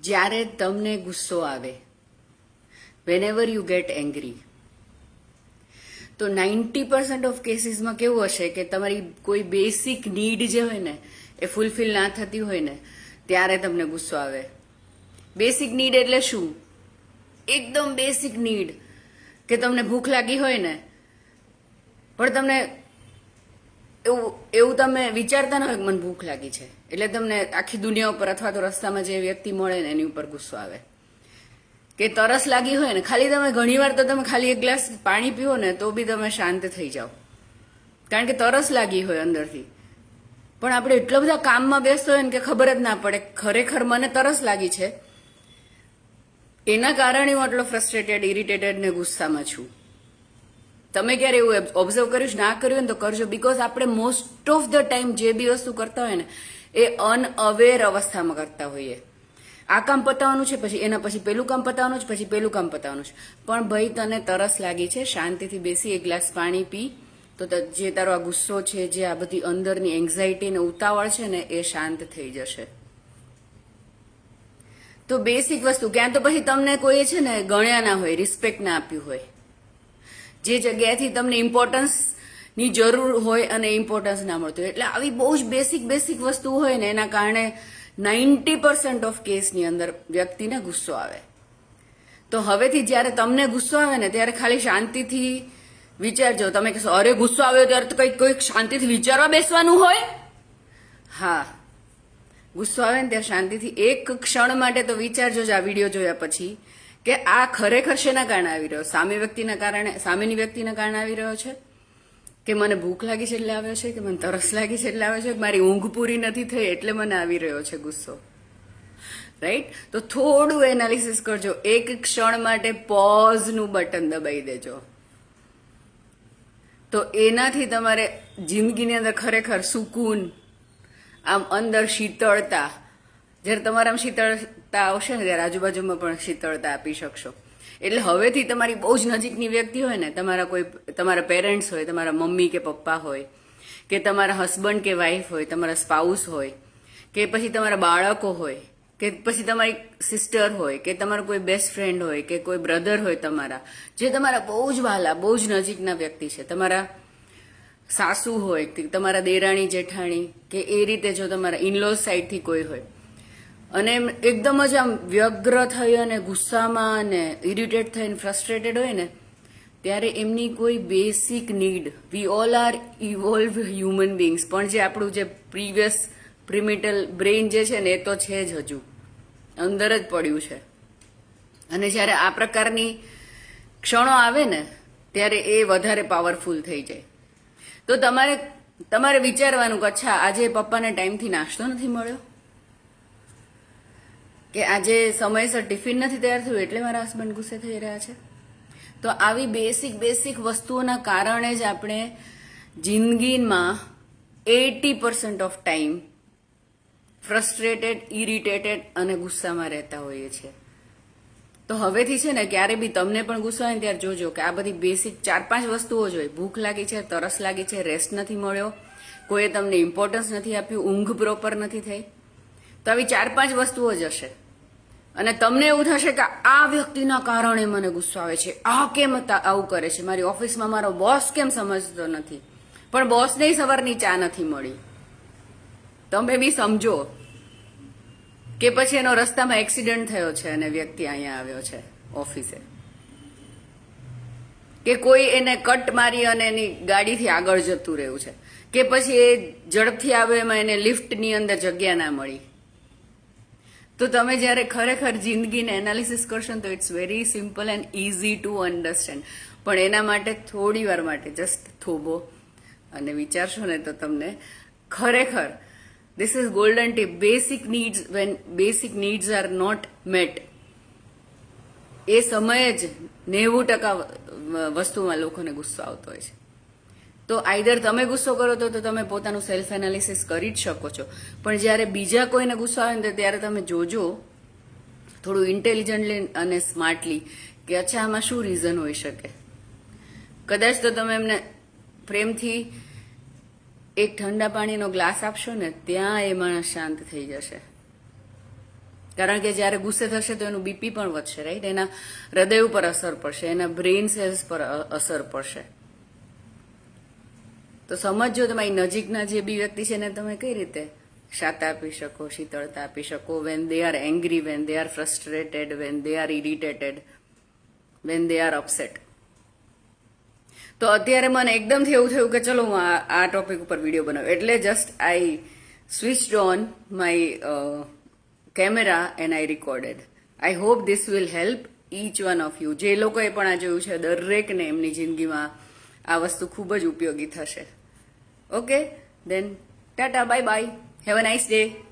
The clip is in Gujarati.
જ્યારે તમને ગુસ્સો આવે whenever you get angry તો નાઇન્ટી પર્સન્ટ ઓફ કેસીસમાં કેવું હશે કે તમારી કોઈ બેસિક નીડ જે હોય ને, એ ફૂલફિલ ના થતી હોય ને, ત્યારે તમને ગુસ્સો આવે. બેસિક નીડ એટલે શું? એકદમ બેસિક નીડ કે તમને ભૂખ લાગી હોય ને, પણ તમને એવું એવું તમે વિચારતા ન હોય મને ભૂખ લાગી છે. એટલે તમને આખી દુનિયા ઉપર અથવા તો રસ્તામાં જે વ્યક્તિ મળે ને એની ઉપર ગુસ્સો આવે. કે તરસ લાગી હોય ને, ખાલી તમે ઘણીવાર તો તમે ખાલી એક ગ્લાસ પાણી પીવો ને, તો બી તમે શાંત થઈ જાઓ. કારણ કે તરસ લાગી હોય અંદરથી. પણ આપણે એટલા બધા કામમાં વ્યસ્ત હોય ને કે ખબર જ ના પડે, ખરેખર મને તરસ લાગી છે. એના કારણે હું આટલો ફ્રસ્ટ્રેટેડ ઇરિટેટેડ ને ગુસ્સામાં છું. તમે ક્યારે એવું ઓબ્ઝર્વ કર્યું? ના કર્યું ને તો કરજો. બીકોઝ આપણે મોસ્ટ ઓફ ધ ટાઈમ જે બી વસ્તુ કરતા હોય ને, એ અનઅવેર અવસ્થામાં કરતા હોઈએ. આ કામ પતાવવાનું છે, પછી એના પછી પેલું કામ પતાવવાનું છે, પછી પેલું કામ પતાવવાનું છે. પણ ભાઈ તને તરસ લાગી છે, શાંતિથી બેસી, એક ગ્લાસ પાણી પી, ત- જે તારો આ ગુસ્સો છે, જે આ બધી અંદરની એન્ઝાયટી ને ઉતાવળ છે ને, એ શાંત થઈ જશે. તો બેસિક વસ્તુ, ક્યાં તો પછી તમને કોઈ છે ને ગણ્યા ના હોય રિસ્પેક્ટ ના આપ્યું હોય. જે જગ્યાએથી તમને ઇમ્પોર્ટન્સની જરૂર હોય અને ઇમ્પોર્ટન્સ ના મળતું હોય. એટલે આવી બહુ જ બેસિક બેસિક વસ્તુ હોય ને, એના કારણે નાઇન્ટી પર્સન્ટ ઓફ કેસની અંદર વ્યક્તિને ગુસ્સો આવે. તો હવેથી જ્યારે તમને ગુસ્સો આવે ને, ત્યારે ખાલી શાંતિથી વિચારજો. તમે કહેશો, અરે, ગુસ્સો આવ્યો ત્યારે તો કંઈક, કોઈક શાંતિથી વિચારવા બેસવાનું હોય? હા. ગુસ્સો આવે ને ત્યારે શાંતિથી એક ક્ષણ માટે તો વિચારજો જ આ વીડિયો જોયા પછી. કે આ ખરેખર શેના કારણે આવી રહ્યો? સામે વ્યક્તિના કારણે, સામેની વ્યક્તિના કારણે આવી રહ્યો છે? કે મને ભૂખ લાગી છે એટલે આવ્યો છે? કે મને તરસ લાગી છે એટલે આવ્યો છે? મારી ઊંઘ પૂરી નથી થઈ એટલે મને આવી રહ્યો છે ગુસ્સો? રાઈટ તો થોડું એનાલિસિસ કરજો. એક ક્ષણ માટે પોઝનું બટન દબાઈ દેજો. તો એનાથી તમારે જિંદગીની અંદર ખરેખર સુકૂન, આમ અંદર શીતળતા જ્યારે તમારામાં શીતળતા આવશે ને, ત્યારે આજુબાજુમાં પણ શીતળતા આપી શકશો. એટલે હવેથી તમારી બહુ જ નજીકની વ્યક્તિ હોય ને, તમારા કોઈ, તમારા પેરેન્ટ્સ હોય, તમારા મમ્મી કે પપ્પા હોય, કે તમારા હસબન્ડ કે વાઈફ હોય, તમારા સ્પાઉસ હોય, કે પછી તમારા બાળકો હોય, કે પછી તમારી સિસ્ટર હોય, કે તમારો કોઈ બેસ્ટ ફ્રેન્ડ હોય, કે કોઈ બ્રધર હોય તમારા, જે તમારા બહુ જ વહાલા, બહુ જ નજીકના વ્યક્તિ છે. તમારા સાસુ હોય તમારા દેરાણી જેઠાણી, કે એ રીતે જો તમારા ઇનલોઝ સાઈડથી કોઈ હોય અને એમ એકદમ જ આમ વ્યગ્ર થઈ અને ગુસ્સામાં અને ઇરિટેટ થઈને ફ્રસ્ટ્રેટેડ હોય ને, ત્યારે એમની કોઈ basic need we all are evolve human beings પણ જે આપણું જે પ્રીવિયસ પ્રિમિટલ બ્રેઇન જે છે ને, એ તો છે જ હજુ. અંદર જ પડ્યું છે. અને જ્યારે આ પ્રકારની ક્ષણો આવે ને, ત્યારે એ વધારે પાવરફુલ થઈ જાય. તો તમારે તમારે વિચારવાનું કે અચ્છા, આજે પપ્પાને ટાઈમથી નાસ્તો નથી મળ્યો? કે આજે સમયસર ટિફિન નથી તૈયાર થયું એટલે મારા હસબન્ડ ગુસ્સે થઈ રહ્યા છે. તો આવી બેસિક બેસિક વસ્તુઓના કારણે જ આપણે જિંદગીમાં eighty percent of time frustrated irritated અને ગુસ્સામાં રહેતા હોઈએ છીએ. તો હવેથી છે ને ક્યારે બી તમને પણ ગુસ્સો આવે ત્યારે જોજો કે આ બધી બેસિક ચાર પાંચ વસ્તુઓ જોઈ ભૂખ લાગી છે, તરસ લાગી છે રેસ્ટ નથી મળ્યો, કોઈએ તમને ઇમ્પોર્ટન્સ નથી આપ્યું, ઊંઘ પ્રોપર નથી થઈ. તો આવી ચાર પાંચ વસ્તુઓ જ હશે. અને તમને એવું થશે કે આ વ્યક્તિના કારણે મને ગુસ્સો આવે છે. આ કેમ આવું કરે છે? મારી ઓફિસમાં મારો બોસ કેમ સમજતો નથી? પણ બોસને સવારની ચા નથી મળી. તમે બી સમજો કે પછી એનો રસ્તામાં એક્સિડન્ટ થયો છે અને વ્યક્તિ અહીંયા આવ્યો છે ઓફિસે. કે કોઈ એને કટ મારી અને એની ગાડીથી આગળ જતું રહ્યું છે. કે પછી એ ઝડપથી આવે એમાં એને લિફ્ટની અંદર જગ્યા ના મળી. તો તમે જ્યારે ખરેખર જિંદગીને એનાલિસિસ કરશો તો it's very simple and easy to understand પણ એના માટે થોડી વાર માટે જસ્ટ થોભો અને વિચારશો ને તો તમને ખરેખર this is golden tip basic needs when basic needs are not met એ સમયે જ નેવું ટકા વસ્તુમાં લોકોને ગુસ્સો આવતો હોય છે. તો આઈધર તમે ગુસ્સો કરો તો તમે પોતાનું સેલ્ફ એનાલિસિસ કરી જ શકો છો. પણ જ્યારે બીજા કોઈને ગુસ્સો આવે ને ત્યારે તમે જોજો થોડું ઇન્ટેલિજન્ટલી અને સ્માર્ટલી કે અચ્છા, આમાં શું રીઝન હોઈ શકે? કદાચ તો તમે એમને પ્રેમથી એક ઠંડા પાણીનો ગ્લાસ આપશો ને ત્યાં એ માણસ શાંત થઈ જશે. કારણ કે જ્યારે ગુસ્સે થશે તો એનું બીપી પણ વધશે રાઈટ એના હૃદય ઉપર અસર પડશે, એના બ્રેઇન સેલ્સ પર અસર પડશે. તો સમજજો તમારી નજીકના જે બી વ્યક્તિ છે એને તમે કઈ રીતે શાત આપી શકો, શીતળતા આપી શકો? When they are angry when they are frustrated when they are irritated when they are upset તો અત્યારે મને એકદમથી એવું થયું કે ચલો, હું આ આ ટોપિક ઉપર વીડિયો બનાવું. એટલે just I switch on my camera and I recorded I hope this will help each one of you જે લોકોએ પણ આ જોયું છે, દરેકને એમની જિંદગીમાં આ વસ્તુ ખૂબ જ ઉપયોગી થશે. Okay then tata bye bye have a nice day